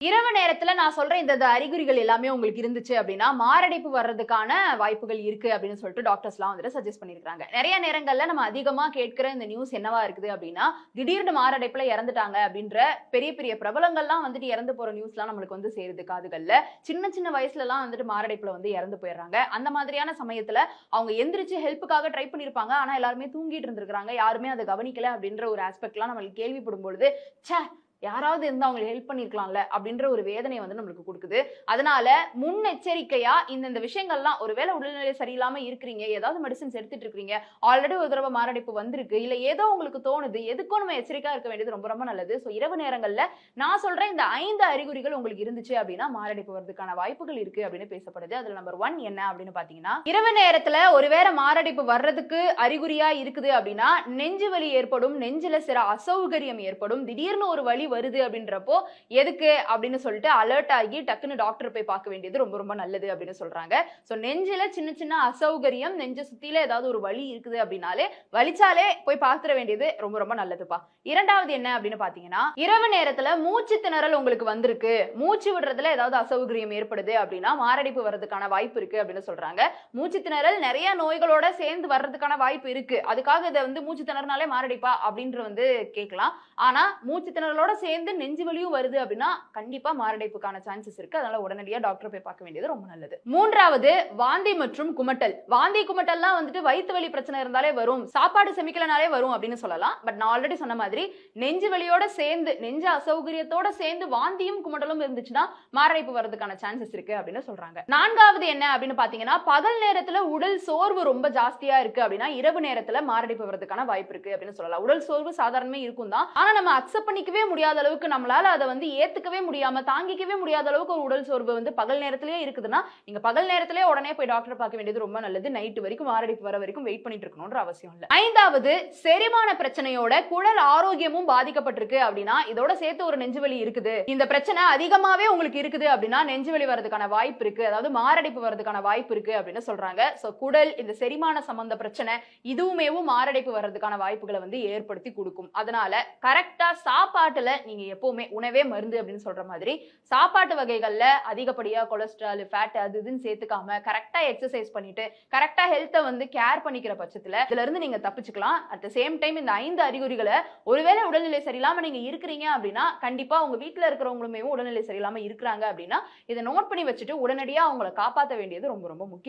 இரவு நேரத்துல நான் சொல்ற இந்த அறிகுறிகள் எல்லாமே உங்களுக்கு இருந்துச்சு அப்படின்னா மாரடைப்பு வர்றதுக்கான வாய்ப்புகள் இருக்கு அப்படின்னு சொல்லிட்டு டாக்டர்ஸ்லாம் வந்துட்டு சஜஸ்ட் பண்ணிருக்காங்க நிறைய நேரங்கள்ல நம்ம அதிகமா கேட்கிற இந்த நியூஸ் என்னவா இருக்குது அப்படின்னா திடீர்னு மாரடைப்புல இறந்துட்டாங்க அப்படின்ற பெரிய பெரிய பிரபலங்கள்லாம் வந்துட்டு இறந்து போற நியூஸ்லாம் நம்மளுக்கு வந்து சேருது காதுகள்ல. சின்ன சின்ன வயசுல எல்லாம் வந்துட்டு மாரடைப்புல வந்து இறந்து போயிடுறாங்க. அந்த மாதிரியான சமயத்துல அவங்க எந்திரிச்சு ஹெல்ப்புக்காக ட்ரை பண்ணிருப்பாங்க. ஆனா எல்லாருமே தூங்கிட்டு இருந்திருக்காங்க யாருமே அதை கவனிக்கல அப்படின்ற ஒரு ஆஸ்பெக்ட்லாம் நம்மளுக்கு கேள்விப்படும் பொழுது ச்சே யாராவது இருந்து அவங்க ஹெல்ப் பண்ணிருக்கலாம்ல அப்படின்ற ஒரு வேதனையை வந்து நம்மளுக்கு கொடுக்குது. அதனால முன்னெச்சரிக்கையா இந்தந்த விஷயங்கள்லாம் ஒருவேளை உடல்நிலை சரியில்லாம இருக்கிறீங்க ஏதாவது மெடிசன்ஸ் எடுத்துட்டு இருக்கீங்க ஆல்ரெடி ஒரு தடவை மாரடைப்பு வந்திருக்கு இல்ல ஏதோ உங்களுக்கு தோணுது எதுக்கும் நம்ம எச்சரிக்கையா இருக்க வேண்டியது ரொம்ப ரொம்ப நல்லது. ஸோ இரவு நேரங்கள்ல நான் சொல்றேன் இந்த ஐந்து அறிகுறிகள் உங்களுக்கு இருந்துச்சு அப்படின்னா மாரடைப்பு வரதுக்கான வாய்ப்புகள் இருக்கு அப்படின்னு பேசப்படுது. அதுல நம்பர் ஒன் என்ன அப்படின்னு பாத்தீங்கன்னா இரவு நேரத்துல ஒருவேளை மாரடைப்பு வர்றதுக்கு அறிகுறியா இருக்குது அப்படின்னா நெஞ்சு வலி ஏற்படும் நெஞ்சில சில அசௌகரியம் ஏற்படும் திடீர்னு ஒரு வலி வருது அப்படின்றப்போ எதுக்கு அப்படின்னு சொல்லிட்டு அலர்ட் ஆகி டக்குன்னு டாக்டர் போய் பார்க்க வேண்டியது ரொம்ப ரொம்ப நல்லது அப்படின்னு சொல்றாங்க. ஸோ நெஞ்சில சின்ன சின்ன அசௌகரியம் நெஞ்ச சுத்தில ஏதாவது ஒரு வலி இருக்குது அப்படின்னாலே வலிச்சாலே போய் பார்த்துட வேண்டியது ரொம்ப ரொம்ப நல்லதுப்பா. இரண்டாவது என்ன அப்படின்னு பாத்தீங்கன்னா இரவு நேரத்துல மூச்சு திணறல் உங்களுக்கு வந்திருக்கு. மூச்சு விடுறதுல ஏதாவது அசௌகரியம் ஏற்படுது அப்படின்னா மாரடைப்பு வர்றதுக்கான வாய்ப்பு இருக்கு அப்படின்னு சொல்றாங்க. மூச்சு திணறல் நிறைய நோய்களோட சேர்ந்து வர்றதுக்கான வாய்ப்பு இருக்கு. அதுக்காக இதை வந்து மூச்சு திணறனாலே மாரடைப்பா அப்படின்ற வந்து கேட்கலாம். ஆனா மூச்சு திணறலோட சேர்ந்து நெஞ்சு வலியும் வருது அப்படின்னா கண்டிப்பா மாரடைப்புக்கான சான்சஸ் இருக்கு. அதனால உடனடியா டாக்டர் போய் பார்க்க வேண்டியது ரொம்ப நல்லது. மூன்றாவது வாந்தி மற்றும் குமட்டல். வாந்தி குமட்டல்லாம் வந்துட்டு வயிற்று வலி பிரச்சனை இருந்தாலே வரும். சாப்பாடு செமிக்கலனாலே வரும் அப்படின்னு சொல்லலாம். பட் நான் ஆல்ரெடி சொன்ன மாதிரி நெஞ்சு வலியோட சேர்ந்து நெஞ்சு அசௌகரியத்தோட சேர்ந்து வாந்தியும் குமட்டலும் இருந்துச்சுன்னா மாரடைப்பு வர்றதுக்கான சான்சஸ் இருக்கு அப்படின்னு சொல்றாங்க. நான்காவது என்ன அப்படின்னு பாத்தீங்கன்னா பகல் நேரத்துல உடல் சோர்வு ரொம்ப ஜாஸ்தியா இருக்கு அப்படின்னா இரவு நேரத்துல மாரடைப்பு வர்றதுக்கான வாய்ப்பு இருக்கு அப்படின்னு சொல்லலாம். உடல் சோர்வு சாதாரணமே இருக்கும் தான் ஆனா நம்ம அக்செப்ட் பண்ணிக்கவே முடியாது அளவுக்கு நம்மளால அதை வந்து ஏத்துக்கவே முடியாம தாங்கிக்கவே முடியாத அளவுக்கு ஒரு உடல் சோர்வு வந்து பகல் நேரத்திலேயே இருக்குதுன்னா நீங்க பகல் நேரத்திலே உடனே போய் டாக்டர் பார்க்க வேண்டியது ரொம்ப நல்லது. நைட்டு வரைக்கும் மாரடைப்பு வர வரைக்கும் வெயிட் பண்ணிட்டு இருக்கணும்ன்ற அவசியம் இல்லை. ஐந்தாவது செரிமான பிரச்சனையோட குடல் ஆரோக்கியமும் பாதிக்கப்பட்டிருக்கு அப்படின்னா இதோட சேர்த்து ஒரு நெஞ்சுவலி இருக்குது. இந்த பிரச்சனை அதிகமாவே உங்களுக்கு இருக்குது அப்படின்னா நெஞ்சுவலி வரதுக்கான வாய்ப்பு இருக்கு. அதாவது மாரடைப்பு வரதுக்கான வாய்ப்பு இருக்கு அப்படின்னு சொல்றாங்க. சோ குடல் இந்த செரிமான சம்பந்த பிரச்சனை இதுவுமேவும் மாரடைப்பு வர்றதுக்கான வாய்ப்புகளை வந்து ஏற்படுத்தி கொடுக்கும். அதனால கரெக்டா சாப்பாட்டுல நீங்க எப்பவுமே உணவே மருந்து அப்படின்னு சொல்ற மாதிரி சாப்பாட்டு வகைகள்ல அதிகப்படியா கொலஸ்ட்ரால் ஃபேட் அது இதுன்னு சேர்த்துக்காம கரெக்டா எக்ஸசைஸ் பண்ணிட்டு கரெக்டா ஹெல்த்தை வந்து கேர் பண்ணிக்கிற பட்சத்துல இதுல இருந்து நீங்க தப்பிச்சுக்கலாம். அட் த சேம் டைம் இந்த ஐந்து அறிகுறிகளை ஒருவேளை உடல்நிலை சரியில்லாம நீங்க இருக்கிறீங்க அப்படின்னா கண்டிப்பா உங்க வீட்டுல இருக்கிறவங்களுமே உடல்நிலை சரியில்லாம இருக்கிறாங்க அப்படின்னா இதை நோட் பண்ணி வச்சுட்டு உடனடியா அவங்கள காப்பாற்ற வேண்டியது ரொம்ப ரொம்ப முக்கியம்.